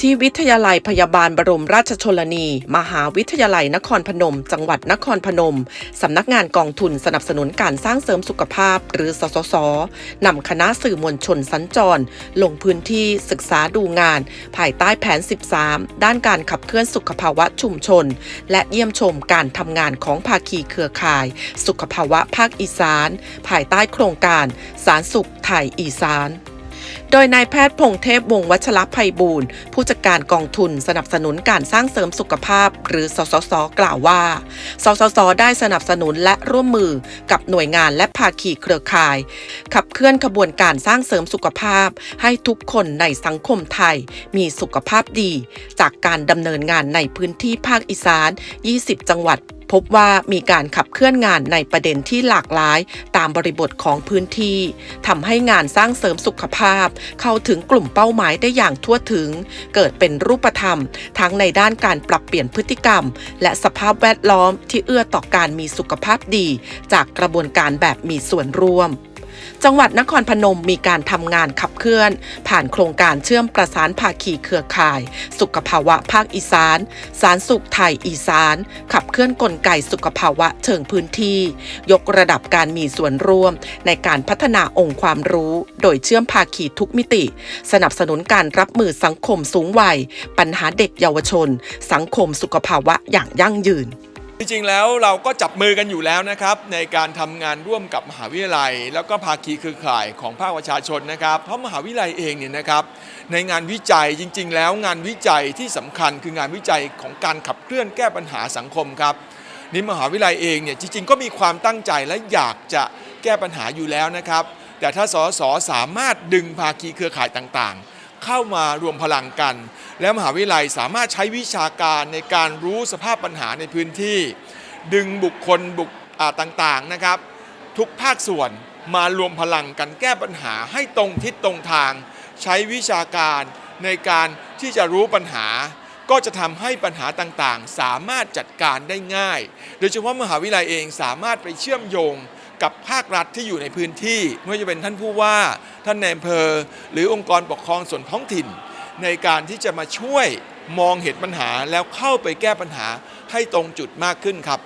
ที่วิทยาลัยพยาบาลบรมราชชนนี มหาวิทยาลัยนครพนม จังหวัดนครพนม สำนักงานกองทุนสนับสนุนการสร้างเสริมสุขภาพ หรือสสสนำคณะสื่อมวลชนสัญจร ลงพื้นที่ศึกษาดูงาน ภายใต้แผน 13 ด้านการขับเคลื่อนสุขภาวะชุมชน และเยี่ยมชมการทำงานของภาคีเครือข่าย สุขภาวะภาคอีสาน ภายใต้โครงการสารสุขไทยอีสาน โดยนายแพทย์พงเทพวงวัชรภัยบูรณ์ผู้จัดการกองทุนสนับสนุนการสร้างเสริมสุขภาพ หรือสสส กล่าวว่า สสส ได้สนับสนุนและร่วมมือกับหน่วยงานและภาคีเครือข่าย ขับเคลื่อนขบวนการสร้างเสริมสุขภาพ ให้ทุกคนในสังคมไทยมีสุขภาพดี จากการดำเนินงานในพื้นที่ภาคอีสาน 20 จังหวัดพบว่ามีการขับเคลื่อนงานในประเด็นที่หลากหลายตามบริบทของพื้นที่ทำให้งานสร้างเสริมสุขภาพ เข้าถึงกลุ่มเป้าหมายได้อย่างทั่วถึง เกิดเป็นรูปธรรม ทั้งในด้านการปรับเปลี่ยนพฤติกรรม และสภาพแวดล้อมที่เอื้อต่อการมีสุขภาพดี จากกระบวนการแบบมีส่วนร่วม จังหวัดนครพนมมีการทำงานขับเคลื่อน ผ่านโครงการเชื่อมประสานภาคีเครือข่าย สุขภาวะภาคอีสาน สารสุขไทยอีสาน ขับเคลื่อนกลไกสุขภาวะเชิงพื้นที่ ยกระดับการมีส่วนร่วม ในการพัฒนาองค์ความรู้ โดยเชื่อมภาคีทุกมิติ สนับสนุนการรับมือสังคมสูงวัย ปัญหาเด็กเยาวชน สังคมสุขภาวะอย่างยั่งยืน จริงๆแล้วเราก็จับมือกันอยู่แล้วนะครับ ในการทำงานร่วมกับมหาวิทยาลัย แล้วก็ภาคีเครือข่ายของภาคประชาชนนะครับ เพราะมหาวิทยาลัยเองเนี่ยนะครับ ในงานวิจัยจริง ๆ แล้วงานวิจัยที่สำคัญคืองานวิจัยของการขับเคลื่อนแก้ปัญหาสังคมครับ นี่มหาวิทยาลัยเองเนี่ยจริงๆ ก็มีความตั้งใจและอยากจะแก้ปัญหาอยู่แล้วนะครับ แต่ถ้าสสสามารถดึงภาคีเครือข่ายต่างๆ เข้ามารวมพลังกัน และมหาวิทยาลัยสามารถใช้วิชาการในการรู้สภาพปัญหาในพื้นที่ ดึงบุคคลบุคต่างๆนะครับ ทุกภาคส่วนมารวมพลังกันแก้ปัญหาให้ตรงทิศตรงทาง ใช้วิชาการในการที่จะรู้ปัญหา ก็จะทำให้ปัญหาต่างๆ สามารถจัดการได้ง่าย โดยเฉพาะมหาวิทยาลัยเองสามารถไปเชื่อมโยงกับภาครัฐที่อยู่ในพื้นที่ไม่ว่าจะเป็นท่านผู้ว่าท่านนายอำเภอ หรือองค์กรปกครองส่วนท้องถิ่น ในการที่จะมาช่วยมองเห็นปัญหาแล้วเข้าไปแก้ปัญหาให้ตรงจุดมากขึ้นครับ